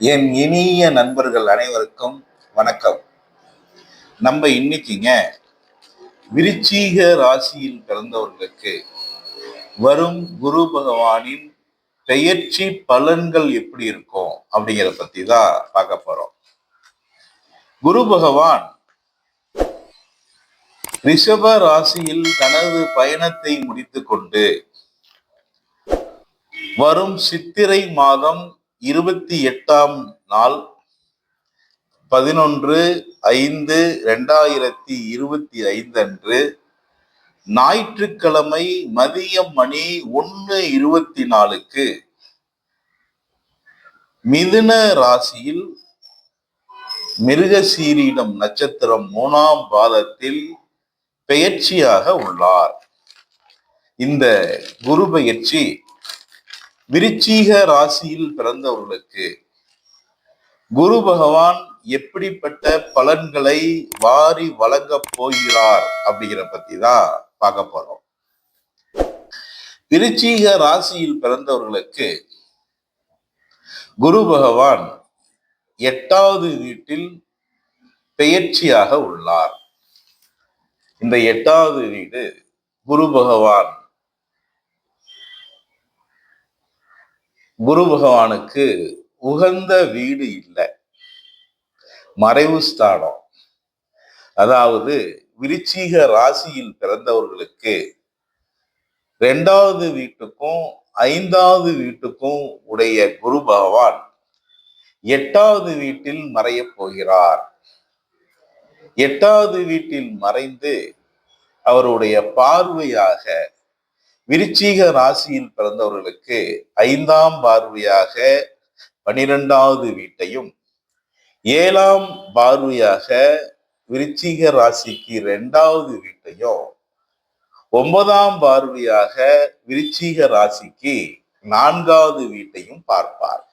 என் இனிய நண்பர்கள் அனைவருக்கும் வணக்கம். நம்ம இன்னைக்குங்க விருச்சீக ராசியில் பிறந்தவர்களுக்கு வரும் குரு பகவானின் பெயர்ச்சி பலன்கள் எப்படி இருக்கும் அப்படிங்கிறத பத்தி தான் பார்க்க போறோம். குரு பகவான் ரிஷப ராசியில் தனது பயணத்தை முடித்துக்கொண்டு வரும் சித்திரை மாதம் இருபத்தி எட்டாம் நாள் பதினொன்று ஐந்து ரெண்டாயிரத்தி இருபத்தி ஐந்து அன்று ஞாயிற்றுக்கிழமை மதியம் மணி ஒன்று இருபத்தி நாலுக்கு மிதுன ராசியில் மிருகசீரிடம் நட்சத்திரம் மூணாம் பாதத்தில் பெயர்ச்சியாக உள்ளார். இந்த குரு பெயர்ச்சி விருச்சீக ராசியில் பிறந்தவர்களுக்கு குரு பகவான் எப்படிப்பட்ட பலன்களை வாரி வழங்கப் போகிறார் அப்படிங்கிற பத்தி தான் பார்க்க போறோம். விருச்சீக ராசியில் பிறந்தவர்களுக்கு குரு பகவான் எட்டாவது வீட்டில் பெயர்ச்சியாக உள்ளார். இந்த எட்டாவது வீடு குரு பகவான் குரு பகவானுக்கு உகந்த வீடு இல்லை. மறைவு ஸ்தானம். அதாவது விருச்சிக ராசியில் பிறந்தவர்களுக்கு ரெண்டாவது வீட்டுக்கும் ஐந்தாவது வீட்டுக்கும் உடைய குரு பகவான் எட்டாவது வீட்டில் மறையப் போகிறார். எட்டாவது வீட்டில் மறைந்து அவருடைய பார்வையாக விருச்சிக ராசியில் பிறந்தவர்களுக்கு ஐந்தாம் பார்வையாக பனிரெண்டாவது வீட்டையும் ஏழாம் பார்வையாக விருச்சிக ராசிக்கு இரண்டாவது வீட்டையும் ஒன்பதாம் பார்வையாக விருச்சிக ராசிக்கு நான்காவது வீட்டையும் பார்ப்பார்.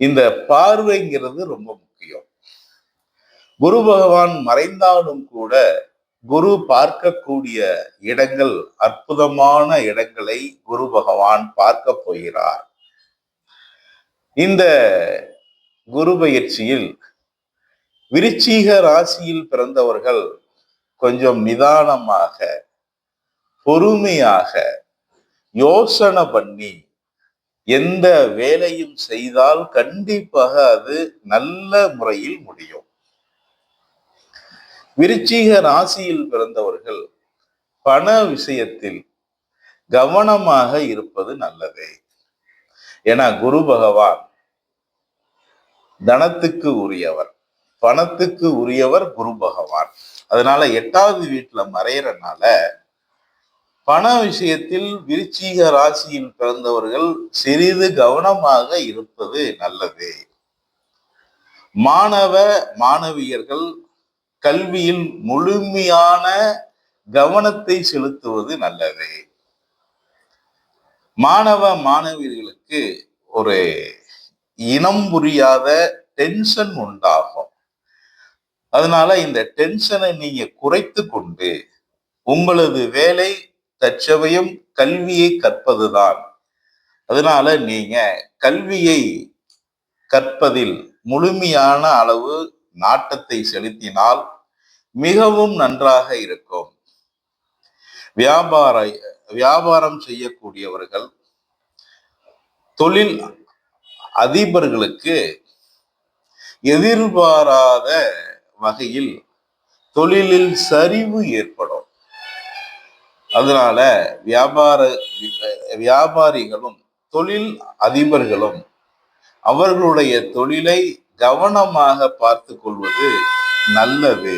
இந்த பார்வைங்கிறது ரொம்ப முக்கியம். குரு பகவான் மறைந்தாலும் கூட குரு பார்க்கக்கூடிய இடங்கள் அற்புதமான இடங்களை குரு பகவான் பார்க்க போகிறார். இந்த குரு பயிற்சியில் விருச்சிக ராசியில் பிறந்தவர்கள் கொஞ்சம் நிதானமாக பொறுமையாக யோசனை பண்ணி எந்த வேலையும் செய்தால் கண்டிப்பாக அது நல்ல முறையில் முடியும். விருச்சிக ராசியில் பிறந்தவர்கள் பண விஷயத்தில் கவனமாக இருப்பது நல்லது. ஏன்னா குரு பகவான் தனத்துக்கு உரியவர். பணத்துக்கு உரியவர் குரு பகவான். அதனால எட்டாவது வீட்டுல மறையறனால பண விஷயத்தில் விருச்சிக ராசியில் பிறந்தவர்கள் சிறிது கவனமாக இருப்பது நல்லது. மாணவ மாணவியர்கள் கல்வியில் முழுமையான கவனத்தை செலுத்துவது நல்லது. மாணவ மாணவியர்களுக்கு ஒரு இனம் புரியாத டென்ஷன் உண்டாகும். அதனால இந்த டென்ஷனை நீங்க குறைத்து கொண்டு உங்களது வேலை தற்சமயம் கல்வியை கற்பதுதான். அதனால நீங்க கல்வியை கற்பதில் முழுமையான அளவு நாட்டத்தை செலுத்தினால் மிகவும் நன்றாக இருக்கும். வியாபார வியாபாரம் செய்யக்கூடியவர்கள் தொழில் அதிபர்களுக்கு எதிர்பாராத வகையில் தொழிலில் சரிவு ஏற்படும். அதனால வியாபார வியாபாரிகளும் தொழில் அதிபர்களும் அவர்களுடைய தொழிலை கவனமாக பார்த்து கொள்வது நல்லது.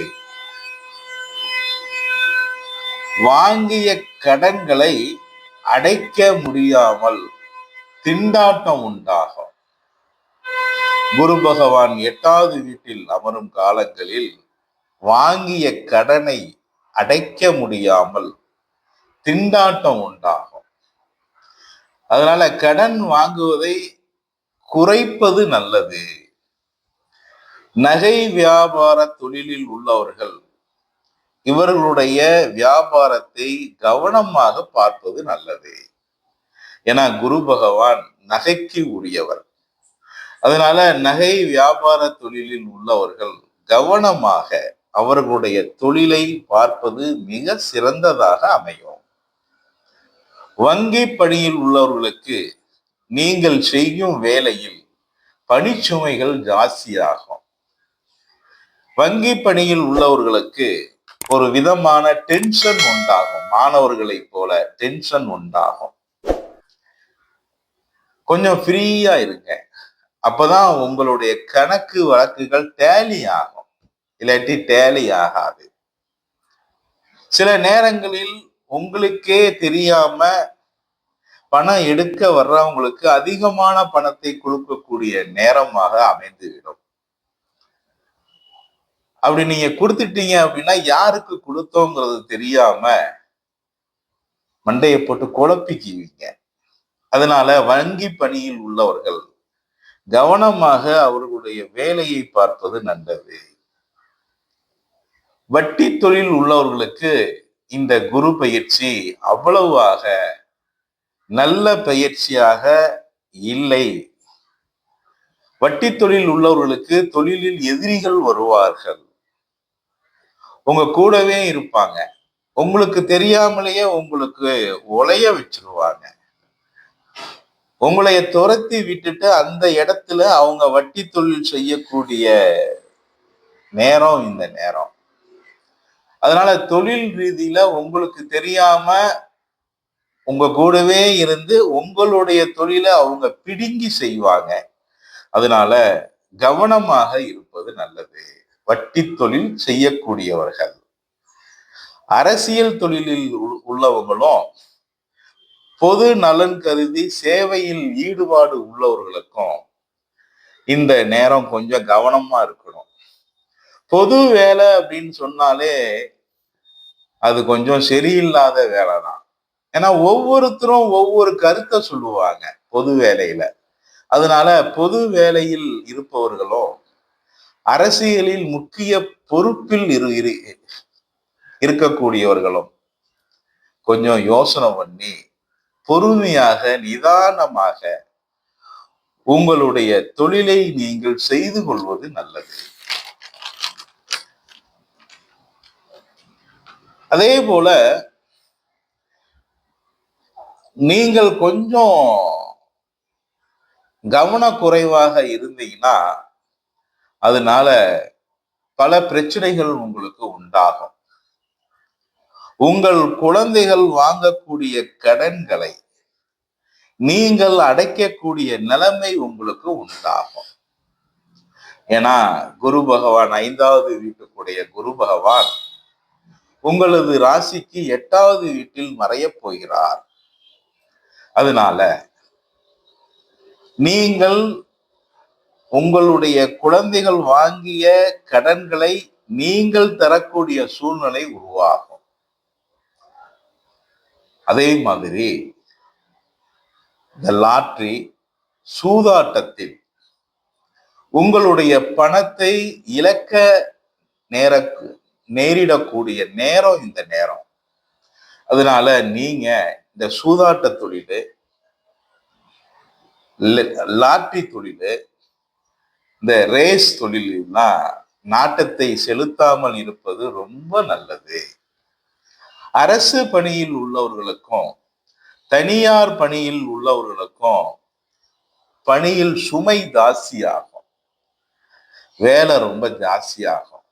வாங்கிய கடன்களை அடைக்க முடியாமல் திண்டாட்டம் உண்டாகும். குரு பகவான் எட்டாவது வீட்டில் அமரும் காலங்களில் வாங்கிய கடனை அடைக்க முடியாமல் திண்டாட்டம் உண்டாகும். அதனால கடன் வாங்குவதை குறைப்பது நல்லது. நகை வியாபார தொழிலில் உள்ளவர்கள் இவர்களுடைய வியாபாரத்தை கவனமாக பார்ப்பது நல்லது. ஏன்னா குரு பகவான் நகைக்கு உரியவர். அதனால நகை வியாபார தொழிலில் உள்ளவர்கள் கவனமாக அவர்களுடைய தொழிலை பார்ப்பது மிக சிறந்ததாக அமையும். வங்கி பணியில் உள்ளவர்களுக்கு நீங்கள் செய்யும் வேலையில் பணிச்சுமைகள் ஜாஸ்தியாகும். வங்கி பணியில் உள்ளவர்களுக்கு ஒரு விதமான டென்ஷன் உண்டாகும். மாணவர்களைப் போல டென்ஷன் உண்டாகும். கொஞ்சம் ஃப்ரீயா இருங்க. அப்பதான் உங்களுடைய கணக்கு வழக்குகள் டேலி ஆகும். இல்லாட்டி டேலி ஆகாது. சில நேரங்களில் உங்களுக்கே தெரியாம பணம் எடுக்க வர்றவங்களுக்கு அதிகமான பணத்தை கொடுக்கக்கூடிய நேரமாக அமைந்துவிடும். அப்படி நீங்க கொடுத்துட்டீங்க அப்படின்னா யாருக்கு கொடுத்தோங்கிறது தெரியாம மண்டையை போட்டு குழப்பிக்குவீங்க. அதனால வங்கி பணியில் உள்ளவர்கள் கவனமாக அவர்களுடைய வேலையை பார்ப்பது நல்லது. வட்டி தொழில் உள்ளவர்களுக்கு இந்த குரு பயிற்சி அவ்வளவாக நல்ல பயிற்சியாக இல்லை. வட்டி தொழில் உள்ளவர்களுக்கு தொழிலில் எதிரிகள் வருவார்கள். உங்க கூடவே இருப்பாங்க. உங்களுக்கு தெரியாமலேயே உங்களுக்கு உழைய வச்சிருவாங்க. உங்களைய துரத்தி விட்டுட்டு அந்த இடத்துல அவங்க வட்டி தொழில் செய்யக்கூடிய நேரம் இந்த நேரம். அதனால தொழில் ரீதியில உங்களுக்கு தெரியாம உங்க கூடவே இருந்து உங்களுடைய தொழிலை அவங்க பிடுங்கி செய்வாங்க. அதனால கவனமாக இருப்பது நல்லது. வட்டி தொழில் செய்யக்கூடியவர்கள். அரசியல் தொழிலில் உள்ளவங்களும் பொது நலன் கருதி சேவையில் ஈடுபாடு உள்ளவர்களுக்கும் இந்த நேரம் கொஞ்சம் கவனமா இருக்கணும். பொது வேலை அப்படின்னு சொன்னாலே அது கொஞ்சம் சரியில்லாத வேலை தான். ஏன்னா ஒவ்வொருத்தரும் ஒவ்வொரு கருத்தை சொல்லுவாங்க பொது வேலையில. அதனால பொது வேலையில் இருப்பவர்களும் அரசியலில் முக்கிய பொறுப்பில் இரு இருக்கக்கூடியவர்களும் கொஞ்சம் யோசனை பண்ணி பொறுமையாக நிதானமாக உங்களுடைய தொழிலை நீங்கள் செய்து கொள்வது நல்லது. அதே போல நீங்கள் கொஞ்சம் கவனக்குறைவாக இருந்தீங்கன்னா அதனால பல பிரச்சனைகள் உங்களுக்கு உண்டாகும். உங்கள் குழந்தைகள் வாங்கக்கூடிய கடன்களை நீங்கள் அடைக்கக்கூடிய நிலைமை உங்களுக்கு உண்டாகும். ஏன்னா குரு பகவான் ஐந்தாவது வீட்டுக்குடைய குரு பகவான் உங்களது ராசிக்கு எட்டாவது வீட்டில் மறையப் போகிறார். அதனால நீங்கள் உங்களுடைய குழந்தைகள் வாங்கிய கடன்களை நீங்கள் தரக்கூடிய சூழ்நிலை உருவாகும். அதே மாதிரி இந்த லாட்ரி சூதாட்டத்தில் உங்களுடைய பணத்தை இழக்க நேர நேரிடக்கூடிய நேரம் இந்த நேரம். அதனால நீங்க இந்த சூதாட்ட தொழில் லாட்ரி தொழில் இந்த ரேஸ் தொழிலாம் நாட்டத்தை செலுத்தாமல் இருப்பது ரொம்ப நல்லது. அரசு பணியில் உள்ளவர்களுக்கும் தனியார் பணியில் உள்ளவர்களுக்கும் பணியில் சுமை ஜாஸ்தியாகும். வேலை ரொம்ப ஜாஸ்தியாகும்.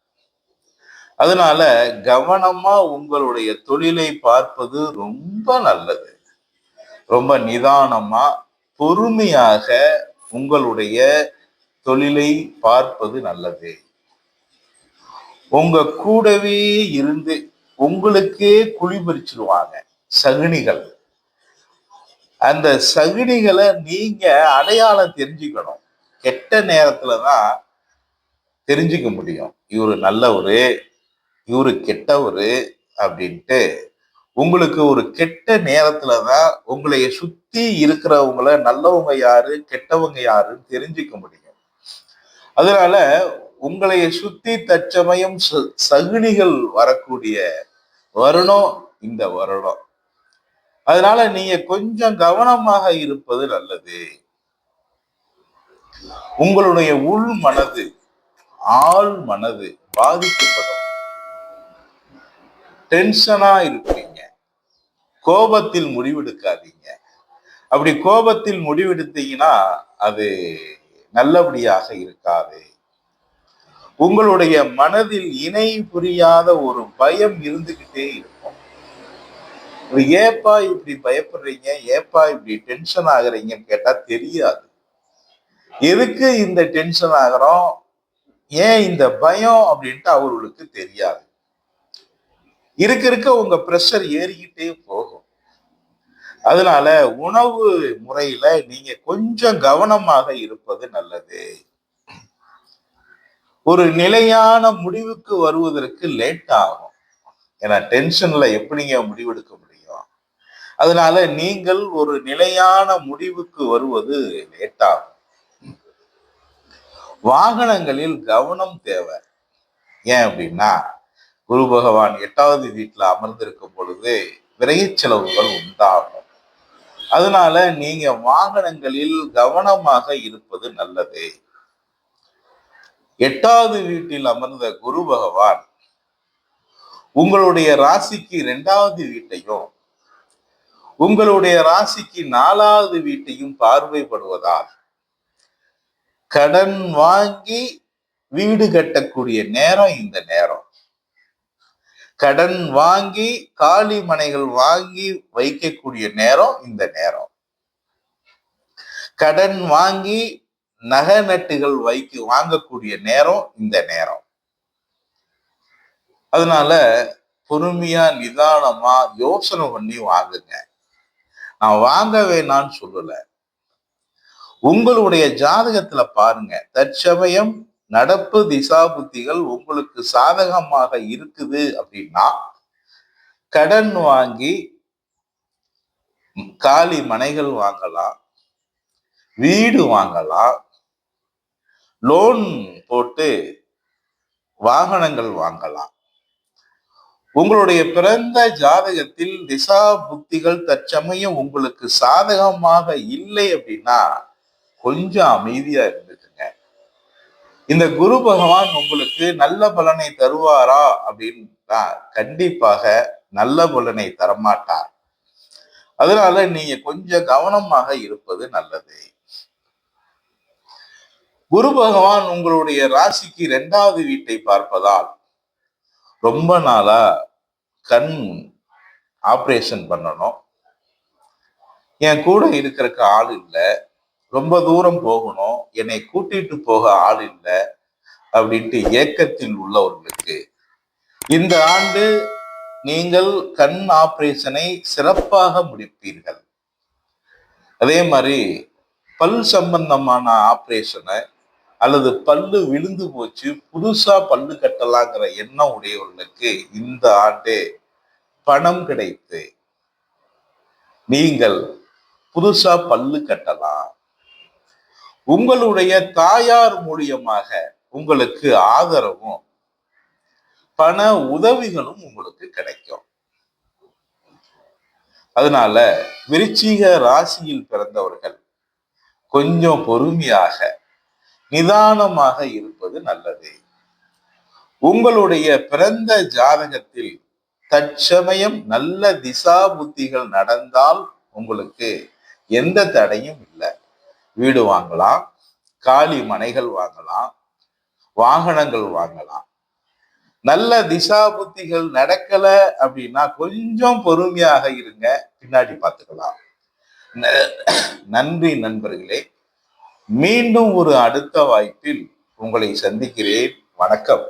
அதனால கவனமா உங்களுடைய தொழிலை பார்ப்பது ரொம்ப நல்லது. ரொம்ப நிதானமா பொறுமையாக உங்களுடைய தொழிலை பார்ப்பது நல்லது. உங்க கூடவே இருந்து உங்களுக்கே குளிபறிச்சிடுவாங்க சகுனிகள். அந்த சகுனிகளை நீங்க அடையாளம் தெரிஞ்சுக்கணும். கெட்ட நேரத்துல தான் தெரிஞ்சுக்க முடியும். இவரு நல்லவரு இவரு கெட்டவர் அப்படின்ட்டு உங்களுக்கு ஒரு கெட்ட நேரத்துல தான் உங்களைய சுத்தி இருக்கிறவங்கள நல்லவங்க யாரு கெட்டவங்க யாருன்னு தெரிஞ்சுக்க முடியும். அதனால உங்களை சுத்தி தற்சமயம் சகுனிகள் வரக்கூடிய வருணம் இந்த வருடம். அதனால நீங்க கொஞ்சம் கவனமாக இருப்பது நல்லது. உங்களுடைய உள் மனது ஆள் மனது பாதிக்கப்படும். டென்ஷனா இருப்பீங்க. கோபத்தில் முடிவெடுக்காதீங்க. அப்படி கோபத்தில் முடிவெடுத்தீங்கன்னா அது நல்லபடியாக இருக்காது. உங்களுடைய மனதில் இணை புரியாத ஒரு பயம் இருந்துகிட்டே இருக்கும். ஏப்பா இப்படி பயப்படுறீங்க ஏப்பா இப்படி டென்ஷன் ஆகுறீங்கன்னு கேட்டா தெரியாது. எதுக்கு இந்த டென்ஷன் ஆகிறோம்? ஏன் இந்த பயம் அப்படின்ட்டு அவர்களுக்கு தெரியாது. இருக்க இருக்க உங்க ப்ரெஷர் ஏறிக்கிட்டே போகும். அதனால உணவு முறையில நீங்க கொஞ்சம் கவனமாக இருப்பது நல்லது. ஒரு நிலையான முடிவுக்கு வருவதற்கு லேட் ஆகும். ஏன்னா டென்ஷன்ல எப்படிங்க முடிவெடுக்க முடியும்? அதனால நீங்கள் ஒரு நிலையான முடிவுக்கு வருவது லேட் ஆகும். வாகனங்களில் கவனம் தேவை. ஏன் அப்படின்னா குரு பகவான் எட்டாவது வீட்டுல அமர்ந்திருக்கும் பொழுது விரைய செலவுகள் உண்டாகும். அதனால நீங்க வாகனங்களில் கவனமாக இருப்பது நல்லது. எட்டாவது வீட்டில் அமர்ந்த குரு பகவான் உங்களுடைய ராசிக்கு இரண்டாவது வீட்டையும் உங்களுடைய ராசிக்கு நாலாவது வீட்டையும் பார்வைப்படுவதால் கடன் வாங்கி வீடு கட்டக்கூடிய நேரம் இந்த நேரம். கடன் வாங்கி காலி மனைகள் வாங்கி வைக்கக்கூடிய நேரம் இந்த நேரம். கடன் வாங்கி நகை நட்டுகள் வைக்க வாங்கக்கூடிய நேரம் இந்த நேரம். அதனால பொறுமையா நிதானமா யோசனை பண்ணி வாங்குங்க. நான் வாங்க வேணான்னு சொல்லல. உங்களுடைய ஜாதகத்துல பாருங்க. தற்சமயம் நடப்பு திசா புத்திகள் உங்களுக்கு சாதகமாக இருக்குது அப்படின்னா கடன் வாங்கி காலி மனைகள் வாங்கலாம் வீடு வாங்கலாம் லோன் போட்டு வாகனங்கள் வாங்கலாம். உங்களுடைய பிறந்த ஜாதகத்தில் திசா புத்திகள் தற்சமயம் உங்களுக்கு சாதகமாக இல்லை அப்படின்னா கொஞ்சம் அமைதியா இருந்து இந்த குரு பகவான் உங்களுக்கு நல்ல பலனை தருவாரா அப்படின்னா கண்டிப்பாக நல்ல பலனை தரமாட்டார். அதனால நீங்க கொஞ்சம் கவனமாக இருப்பது நல்லது. குரு பகவான் உங்களுடைய ராசிக்கு இரண்டாவது வீட்டை பார்ப்பதால் ரொம்ப நாளா கண் ஆப்ரேஷன் பண்ணணும். என் கூட இருக்கிறக்கு ஆள் இல்லை. ரொம்ப தூரம் போகணும். என்னை கூட்டிட்டு போக ஆள் இல்லை அப்படின்ட்டு ஏக்கத்தில் உள்ளவர்களுக்கு. இந்த ஆண்டு நீங்கள் கண் ஆபரேஷனை சிறப்பாக முடிப்பீர்கள். அதே மாதிரி பல் சம்பந்தமான ஆபரேஷனை அல்லது பல்லு விழுந்து போச்சு புதுசா பல்லு கட்டலாங்கிற எண்ணம் உடையவர்களுக்கு இந்த ஆண்டு பணம் கிடைத்து நீங்கள் புதுசா பல்லு கட்டலாம். உங்களுடைய தாயார் மூலியமாக உங்களுக்கு ஆதரவும் பண உதவிகளும் உங்களுக்கு கிடைக்கும். அதனால விருச்சிக ராசியில் பிறந்தவர்கள் கொஞ்சம் பொறுமையாக நிதானமாக இருப்பது நல்லது. உங்களுடைய பிறந்த ஜாதகத்தில் தற்சமயம் நல்ல திசா புத்திகள் நடந்தால் உங்களுக்கு எந்த தடையும் இல்லை. வீடு வாங்கலாம் காலி மனைகள் வாங்கலாம் வாகனங்கள் வாங்கலாம். நல்ல திசா புத்திகள் நடக்கல அப்படின்னா கொஞ்சம் பொறுமையாக இருங்க பின்னாடி பார்த்துக்கலாம். நன்றி நண்பர்களே. மீண்டும் ஒரு அடுத்த வாய்ப்பில் உங்களை சந்திக்கிறேன். வணக்கம்.